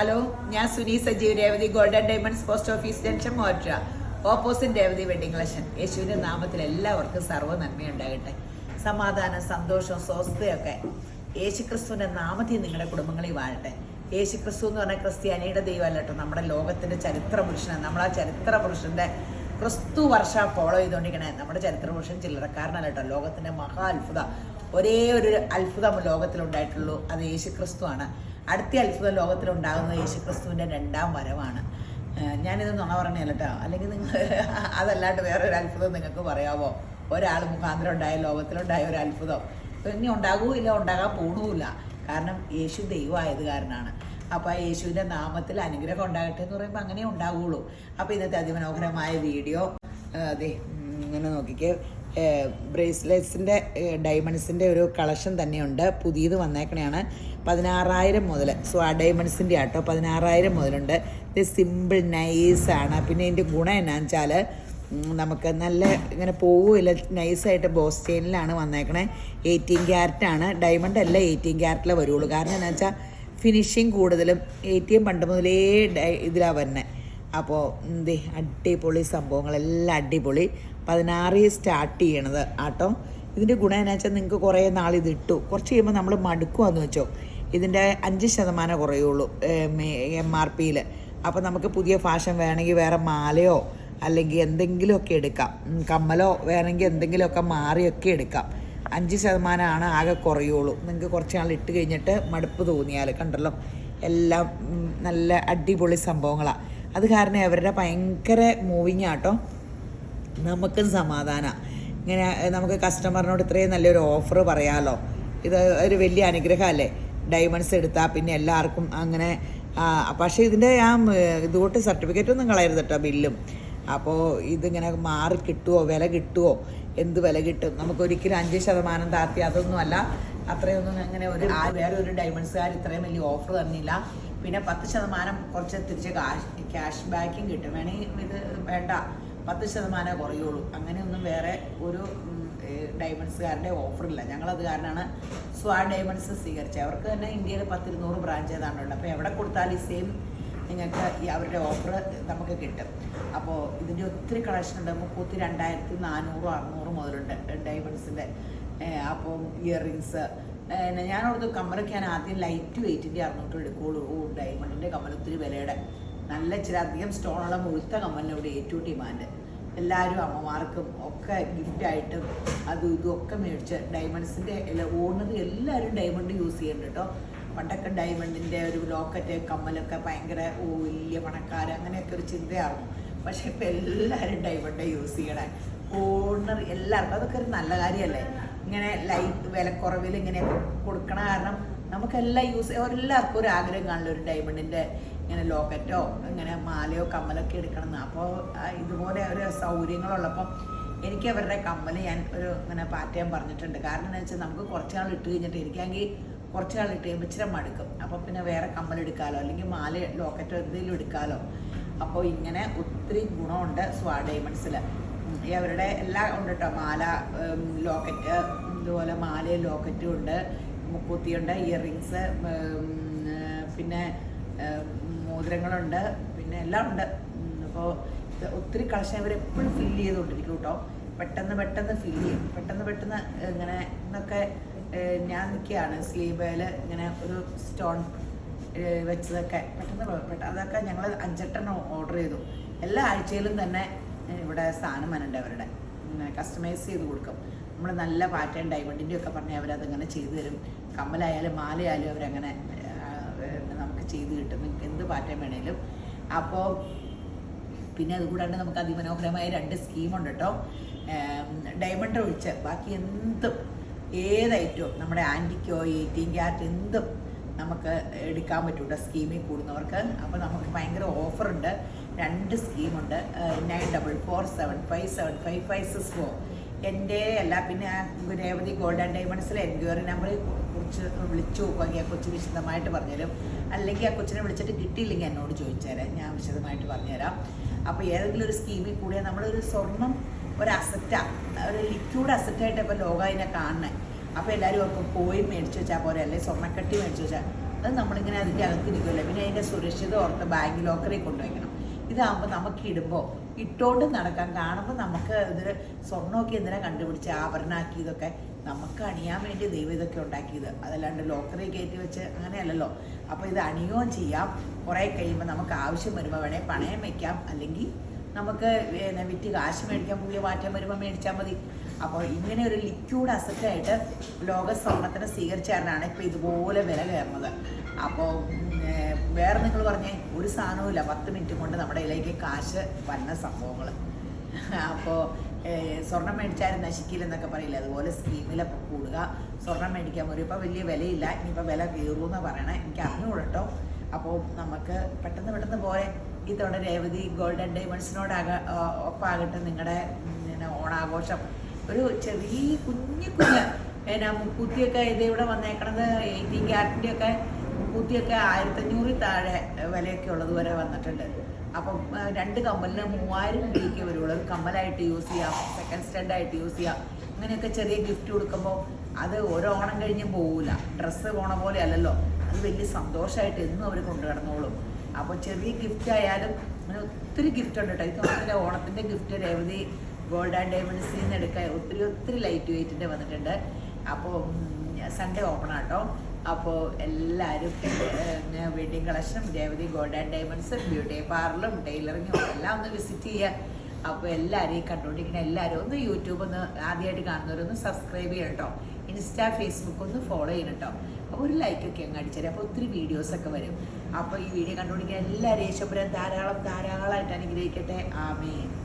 Hello ഞാൻ Suni Sajeev Revathi golden diamonds post office junction Morcha. Opposite Revathi wedding collection. യേശുവിന്റെ നാമത്തിൽ എല്ലാവർക്കും സർവ നന്മയുണ്ടാകട്ടെ. സമാധാനം സന്തോഷം സ്വസ്ഥയൊക്കെ യേശുക്രിസ്തുവിന്റെ നാമത്തിൽ നിങ്ങളുടെ കുടുംബങ്ങളിൽ വാഴട്ടെ. യേശുക്രിസ്തു എന്ന് പറഞ്ഞാൽ ക്രിസ്ത്യാനിയുടെ ദൈവമല്ല കേട്ടോ നമ്മുടെ ലോകത്തിന്റെ ചരിത്ര പുരുഷനാണ് നമ്മൾ ആ ചരിത്ര പുരുഷന്റെ ക്രിസ്തു വർഷ ഫോളോ ചെയ്തുകൊണ്ടിരിക്കണേ. നമ്മുടെ ചരിത്ര പുരുഷൻ ചില്ലറക്കാരനല്ല കേട്ടോ ലോകത്തിന്റെ മഹാ അത്ഭുത ഒരേ ഒരു അത്ഭുതം ലോകത്തിലുണ്ടായിട്ടുള്ളൂ. അത് യേശുക്രിസ്തു ആണ് അടുത്ത അത്ഭുതം ലോകത്തിലുണ്ടാകുന്നത് യേശുക്രിസ്തുവിന്റെ രണ്ടാം വരവാണ്. ഞാനിത് നുണ പറഞ്ഞല്ല കേട്ടോ അല്ലെങ്കിൽ നിങ്ങൾ അതല്ലാണ്ട് വേറെ ഒരു അത്ഭുതം നിങ്ങൾക്ക് പറയാമോ? ഒരാൾ മുഖാന്തരം ഉണ്ടായ ലോകത്തിലുണ്ടായ ഒരു അത്ഭുതം. ഇനി ഉണ്ടാകുകയില്ല ഉണ്ടാകാൻ പോണുമില്ല. കാരണം യേശു ദൈവമായത് കാരണമാണ്. അപ്പോൾ ആ യേശുവിന്റെ നാമത്തിൽ അനുഗ്രഹം ഉണ്ടാകട്ടെ എന്ന് പറയുമ്പോൾ അങ്ങനെ ഉണ്ടാവുകയുള്ളൂ അപ്പോൾ ഇന്നത്തെ അതിമനോഹരമായ വീഡിയോ അതെ ഇങ്ങനെ നോക്കിക്കേ. ബ്രേസ്ലെറ്റ്സിന്റെ ഡയമണ്ട്സിന്റെ ഒരു കളക്ഷൻ തന്നെയുണ്ട്. പുതിയത് വന്നേക്കണെയാണ്. പതിനാറായിരം മുതൽ സോ ആ ഡയമണ്ട്സിന്റെ ആട്ടോ പതിനാറായിരം മുതലുണ്ട്. ഇത് സിമ്പിൾ നൈസാണ് പിന്നെ ഇതിന്റെ ഗുണം എന്നാന്ന് വെച്ചാൽ നമുക്ക് നല്ല ഇങ്ങനെ പോവില്ല നൈസായിട്ട് ബോസ് ചെയിനിലാണ് വന്നേക്കണേ. എയ്റ്റീൻ ക്യാരറ്റാണ് ഡയമണ്ട് അല്ല എയ്റ്റീൻ ക്യാരറ്റിലേ വരുള്ളൂ. കാരണം എന്താ വെച്ചാൽ ഫിനിഷിങ് കൂടുതലും എ ടി എം പണ്ട് മുതലേ ഇതിലാണ് വരുന്നത് അപ്പോൾ എന്ത് അടിപൊളി സംഭവങ്ങളെല്ലാം അടിപൊളി. പതിനാറ് സ്റ്റാർട്ട് ചെയ്യണത് ആട്ടോ. ഇതിന്റെ ഗുണം എന്നാ വെച്ചാൽ നിങ്ങൾക്ക് കുറേ നാൾ ഇത് ഇട്ടു. കുറച്ച് കഴിയുമ്പോൾ നമ്മൾ മടുക്കുവാന്ന് വെച്ചോ. ഇതിന്റെ അഞ്ച് ശതമാനം കുറയുള്ളൂ എം ആർ പിയിൽ അപ്പോൾ നമുക്ക് പുതിയ ഫാഷൻ വേണമെങ്കിൽ വേറെ മാലയോ അല്ലെങ്കിൽ എന്തെങ്കിലുമൊക്കെ എടുക്കാം. കമ്മലോ വേണമെങ്കിൽ എന്തെങ്കിലുമൊക്കെ മാറിയൊക്കെ എടുക്കാം. അഞ്ച് ശതമാനമാണ് ആകെ കുറയുള്ളൂ. നിങ്ങൾക്ക് കുറച്ച് നാൾ ഇട്ട് കഴിഞ്ഞിട്ട് മടുപ്പ് തോന്നിയാൽ കണ്ടല്ലോ. എല്ലാം നല്ല അടിപൊളി സംഭവങ്ങളാണ് അത് കാരണം അവരുടെ ഭയങ്കര മൂവിങ് ആട്ടോ. നമുക്കും സമാധാനം. ഇങ്ങനെ നമുക്ക് കസ്റ്റമറിനോട് ഇത്രയും നല്ലൊരു ഓഫർ പറയാമല്ലോ ഇത് ഒരു വലിയ അനുഗ്രഹമല്ലേ? ഡയമണ്ട്സ് എടുത്താൽ പിന്നെ എല്ലാവർക്കും അങ്ങനെ പക്ഷേ ഇതിന്റെ ആ ഇതുകൊണ്ട് സർട്ടിഫിക്കറ്റ് ഒന്നും കളയരുത് കേട്ടോ ബില്ലും. അപ്പോൾ ഇതിങ്ങനെ മാറി കിട്ടുമോ വില കിട്ടുമോ എന്ത് വില കിട്ടും? നമുക്ക് ഒരിക്കലും അഞ്ച് ശതമാനം താത്തി അതൊന്നുമല്ല. അത്രയൊന്നും അങ്ങനെ ഒരു വേറെ ഒരു ഡയമണ്ട്സുകാർ ഇത്രയും വലിയ ഓഫർ തന്നില്ല. പിന്നെ പത്ത് ശതമാനം കുറച്ച് തിരിച്ച് കാശ് ക്യാഷ് ബാക്കും കിട്ടും. വേണമെങ്കിൽ ഇത് വേണ്ട. പത്ത് ശതമാനം കുറയുള്ളൂ. അങ്ങനെയൊന്നും വേറെ ഒരു ഡയമണ്ട്സുകാരുടെ ഓഫറില്ല. ഞങ്ങളത് കാരണമാണ് സ്വാ ഡയമണ്ട്സ് സ്വീകരിച്ചത്. അവർക്ക് തന്നെ ഇന്ത്യയിൽ പത്തിരുന്നൂറ് ബ്രാഞ്ച് ഏതാണ്ടുണ്ട് അപ്പോൾ എവിടെ കൊടുത്താലും ഈ സെയിം നിങ്ങൾക്ക് ഈ അവരുടെ ഓഫർ നമുക്ക് കിട്ടും. അപ്പോൾ ഇതിന്റെ ഒത്തിരി കളക്ഷൻ ഉണ്ട്. മുപ്പത്തി രണ്ടായിരത്തി നാനൂറ് അറുന്നൂറ് മുതലുണ്ട് ഡയമണ്ട്സിന്റെ. അപ്പോൾ ഇയർ ഇയറിങ്സ് ഞാൻ അവിടുത്തെ കമ്മലൊക്കെ ഞാൻ ആദ്യം ലൈറ്റ് വെയിറ്റിന്റെ അറുന്നൂറ്റോ എടുക്കുകയുള്ളൂ ഓ ഡയമണ്ടിന്റെ കമ്മൽ ഒത്തിരി വിലയുടെ നല്ല ഇച്ചിരി അധികം സ്റ്റോണുള്ള മുഴുത്ത കമ്മലിന് ഇവിടെ ഏറ്റവും ഡിമാൻഡ് എല്ലാവരും അമ്മമാർക്കും ഒക്കെ ഗിഫ്റ്റായിട്ടും അതും ഇതും ഒക്കെ മേടിച്ച് ഡയമണ്ട്സിന്റെ എല്ലാ ഓണർ എല്ലാവരും ഡയമണ്ട് യൂസ് ചെയ്യുന്നുണ്ട് കേട്ടോ. പണ്ടൊക്കെ ഡയമണ്ടിന്റെ ഒരു ലോക്കറ്റ് കമ്മലൊക്കെ ഭയങ്കര ഓ വലിയ പണക്കാർ അങ്ങനെയൊക്കെ ഒരു ചിന്തയായിരുന്നു. പക്ഷെ ഇപ്പം എല്ലാവരും ഡയമണ്ട് യൂസ് ചെയ്യണേ. ഓണർ എല്ലാവർക്കും അതൊക്കെ ഒരു നല്ല കാര്യമല്ലേ? ഇങ്ങനെ ലൈറ്റ് വിലക്കുറവിൽ ഇങ്ങനെ കൊടുക്കണ കാരണം നമുക്കെല്ലാം യൂസ് എല്ലാവർക്കും ഒരു ആഗ്രഹം കാണില്ല ഒരു ഡയമണ്ടിന്റെ ഇങ്ങനെ ലോക്കറ്റോ ഇങ്ങനെ മാലയോ കമ്മലൊക്കെ എടുക്കണം അപ്പോൾ ഇതുപോലെ ഒരു സൗകര്യങ്ങളുള്ളപ്പം എനിക്ക് അവരുടെ കമ്മൽ ഞാൻ ഒരു ഇങ്ങനെ പാറ്റയാൻ പറഞ്ഞിട്ടുണ്ട്. കാരണം എന്താ വെച്ചാൽ നമുക്ക് കുറച്ച് നാൾ ഇട്ട് കഴിഞ്ഞിട്ട് എനിക്കാണെങ്കിൽ കുറച്ച് നാൾ ഇട്ട് കഴിയുമ്പോൾ ഇച്ചിരി മടുക്കും. അപ്പോൾ പിന്നെ വേറെ കമ്മൽ എടുക്കാമല്ലോ അല്ലെങ്കിൽ മാല ലോക്കറ്റോ എന്തെങ്കിലും എടുക്കാമല്ലോ അപ്പോൾ ഇങ്ങനെ ഒത്തിരി ഗുണമുണ്ട് സ്വാ ഡയമണ്ട്സിൽ അവരുടെ എല്ലാം ഉണ്ട് കേട്ടോ മാല ലോക്കറ്റ് ഇതുപോലെ മാലയും ലോക്കറ്റും ഉണ്ട് മുക്കൂത്തിയുണ്ട് ഇയറിങ്സ് പിന്നെ മോതിരങ്ങളുണ്ട് പിന്നെ എല്ലാം ഉണ്ട്. അപ്പോൾ ഒത്തിരി കളക്ഷൻ ഇവർ എപ്പോഴും ഫില്ല് ചെയ്തുകൊണ്ടിരിക്കും കേട്ടോ പെട്ടെന്ന് പെട്ടെന്ന് ഫില്ല് ചെയ്യും. പെട്ടെന്ന് പെട്ടെന്ന് ഇങ്ങനെ ഇന്നൊക്കെ ഞാൻ നിൽക്കുകയാണ്. സ്ലീവേൽ ഇങ്ങനെ ഒരു സ്റ്റോൺ വെച്ചതൊക്കെ. പെട്ടെന്ന് അതൊക്കെ ഞങ്ങൾ അഞ്ചെട്ടെണ്ണം ഓർഡർ ചെയ്തു. എല്ലാ ആഴ്ചയിലും തന്നെ ഇവിടെ സ്ഥാനമാനുണ്ട് അവരുടെ? കസ്റ്റമൈസ് ചെയ്ത് കൊടുക്കും. നമ്മൾ നല്ല പാറ്റേൺ ഡയമണ്ടിന്റെ ഒക്കെ പറഞ്ഞാൽ അവരതങ്ങനെ ചെയ്തു തരും. കമ്മലായാലും മാലയായാലും അവരങ്ങനെ നമുക്ക് ചെയ്ത് കിട്ടും. എന്ത് പാറ്റേൺ വേണേലും. അപ്പോൾ പിന്നെ അതുകൂടാണ്ട് നമുക്ക് അതിമനോഹരമായ രണ്ട് സ്കീമുണ്ട് കേട്ടോ ഡയമണ്ട് ഒഴിച്ച് ബാക്കി എന്തും ഏത് നമ്മുടെ ആന്റിക്കോ എയ്റ്റീൻ ക്യാരറ്റ് എന്തും നമുക്ക് എടുക്കാൻ പറ്റൂട്ടോ സ്കീമിൽ കൂടുന്നവർക്ക്. അപ്പോൾ നമുക്ക് ഭയങ്കര ഓഫറുണ്ട്. രണ്ട് സ്കീമുണ്ട്. Nine double four seven five seven five five six four എന്റെ അല്ല പിന്നെ രേവതി ഗോൾഡ് ആൻഡ് ഡയമണ്ട്സിലെ എൻക്വയറി നമ്പറിൽ കുറിച്ച് വിളിച്ചു നോക്കുകയാണെങ്കിൽ ആ കൊച്ചു വിശദമായിട്ട് പറഞ്ഞുതരും. അല്ലെങ്കിൽ ആ കൊച്ചിനെ വിളിച്ചിട്ട് കിട്ടിയില്ലെങ്കിൽ എന്നോട് ചോദിച്ചേരാം. ഞാൻ വിശദമായിട്ട് പറഞ്ഞുതരാം. അപ്പോൾ ഏതെങ്കിലും ഒരു സ്കീമിൽ കൂടിയാൽ നമ്മളൊരു സ്വർണം ഒരു അസറ്റാണ് ഒരു ലിക്വിഡ് അസറ്റായിട്ട് ഇപ്പോൾ ലോകം അതിനെ കാണണേ അപ്പോൾ എല്ലാവരും ഓർക്കും പോയി മേടിച്ച് വെച്ചാൽ പോരെ അല്ലെങ്കിൽ സ്വർണക്കട്ടി മേടിച്ച് വെച്ചാൽ അത് നമ്മളിങ്ങനെ അതിന്റെ അകത്തിരിക്കുമല്ലോ പിന്നെ അതിന്റെ സുരക്ഷിത ഓർത്ത് ബാഗ് ലോക്കറിൽ കൊണ്ടുവയ്ക്കണം ഇതാകുമ്പോൾ നമുക്ക് ഇടുമ്പോൾ ഇട്ടോണ്ട് നടക്കാൻ കാണുമ്പോൾ നമുക്ക് ഇത് സ്വർണമൊക്കെ എന്തിനാ കണ്ടുപിടിച്ച്? ആഭരണമാക്കി ഇതൊക്കെ നമുക്ക് അണിയാൻ വേണ്ടി ദൈവം ഇതൊക്കെ ഉണ്ടാക്കിയത്. അതല്ലാണ്ട് ലോക്കറി കയറ്റി വെച്ച് അങ്ങനെയല്ലല്ലോ. അപ്പോൾ ഇത് അണിയുകയും ചെയ്യാം. കുറേ കഴിയുമ്പോൾ നമുക്ക് ആവശ്യം വരുമ്പോൾ വേണേൽ പണയം വയ്ക്കാം അല്ലെങ്കിൽ നമുക്ക് പിന്നെ വിറ്റ് കാശ് മേടിക്കാൻ പുതിയ മാറ്റം വരുമ്പോൾ മേടിച്ചാൽ മതി. അപ്പോൾ ഇങ്ങനെ ഒരു ലിക്വിഡ് അസറ്റ് ആയിട്ട് ലോക സ്വർണത്തിന് സ്വീകരിച്ചാലാണ് ഇപ്പോൾ ഇതുപോലെ വില കയറുന്നത്. അപ്പോൾ വേറെ നിങ്ങൾ പറഞ്ഞേ ഒരു സാധനവുമില്ല. പത്ത് മിനിറ്റ് കൊണ്ട് നമ്മുടെ ഇതിലേക്ക് കാശ് വന്ന സംഭവങ്ങൾ അപ്പോൾ സ്വർണം മേടിച്ചാലും നശിക്കില്ലെന്നൊക്കെ പറയില്ല? അതുപോലെ സ്കീമിലൊക്കെ കൂടുക. സ്വർണം മേടിക്കാൻ പോലും ഇപ്പോൾ വലിയ വിലയില്ല. ഇനിയിപ്പോൾ വില കയറുമെന്ന് പറയണേ. എനിക്ക് അറിഞ്ഞുകൂടട്ടോ അപ്പോൾ നമുക്ക് പെട്ടെന്ന് പെട്ടെന്ന് പോരെ. ഈ തവണ രേവതി ഗോൾഡൻ ഡയമണ്ട്സിനോട് ഒപ്പാകട്ടെ നിങ്ങളുടെ പിന്നെ ഓണാഘോഷം. ഒരു ചെറിയ കുഞ്ഞു കുഞ്ഞ് പിന്നെ മുക്കൂത്തിയൊക്കെ ഇത് ഇവിടെ വന്നേക്കണത് എയ്റ്റീൻ ക്യാരറ്റിന്റെ ഒക്കെ മുക്കൂത്തിയൊക്കെ ആയിരത്തഞ്ഞൂറിൽ താഴെ വിലയൊക്കെ ഉള്ളത് വരെ വന്നിട്ടുണ്ട്. അപ്പം രണ്ട് കമ്മലിന് മൂവായിരം രൂപയ്ക്ക് വരുള്ളൂ. ഒരു കമ്മലായിട്ട് യൂസ് ചെയ്യാം സെക്കൻഡ് സ്റ്റാൻഡ് ആയിട്ട് യൂസ് ചെയ്യാം. അങ്ങനെയൊക്കെ ചെറിയ ഗിഫ്റ്റ് കൊടുക്കുമ്പോൾ അത് ഓരോ ഓണം കഴിഞ്ഞും പോകില്ല ഡ്രസ്സ് പോണ പോലെ അല്ലല്ലോ. അത് വലിയ സന്തോഷമായിട്ട് എന്നും അവർ കൊണ്ടു കിടന്നോളും അപ്പോൾ ചെറിയ ഗിഫ്റ്റ് ആയാലും അങ്ങനെ ഒത്തിരി ഗിഫ്റ്റ് ഉണ്ട് കേട്ടോ ഇത് മാത്രമല്ല ഓണത്തിന്റെ ഗിഫ്റ്റ് രേവതി ഗോൾഡ് ആൻഡ് ഡയമണ്ട്സിൽ നിന്ന് എടുക്കാൻ ഒത്തിരി ഒത്തിരി ലൈറ്റ് വെയിറ്റിന്റെ വന്നിട്ടുണ്ട്. അപ്പോൾ സൺഡേ ഓപ്പൺ ആട്ടോ. അപ്പോൾ എല്ലാവരും വെഡിങ് കളക്ഷനും Revathi gold and diamonds beauty പാർലറും ടൈലറിങ്ങും എല്ലാം ഒന്ന് വിസിറ്റ് ചെയ്യുക. അപ്പോൾ എല്ലാവരെയും കണ്ടുകൊണ്ടിരിക്കുന്ന എല്ലാവരും ഒന്ന് യൂട്യൂബ് ഒന്ന് ആദ്യമായിട്ട് കാണുന്നവരൊന്ന് സബ്സ്ക്രൈബ് ചെയ്യണം കേട്ടോ ഇൻസ്റ്റാ ഫേസ്ബുക്ക് ഒന്ന് ഫോളോ ചെയ്യണം കേട്ടോ അപ്പോൾ ഒരു ലൈക്കൊക്കെ അങ്ങ് അടിച്ചാൽ അപ്പോൾ ഒത്തിരി വീഡിയോസൊക്കെ വരും. അപ്പോൾ ഈ വീഡിയോ കണ്ടുപിടിക്കാൻ എല്ലാവരും യേശോപുരം ധാരാളം ധാരാളമായിട്ട് അനുഗ്രഹിക്കട്ടെ. ആമേൻ.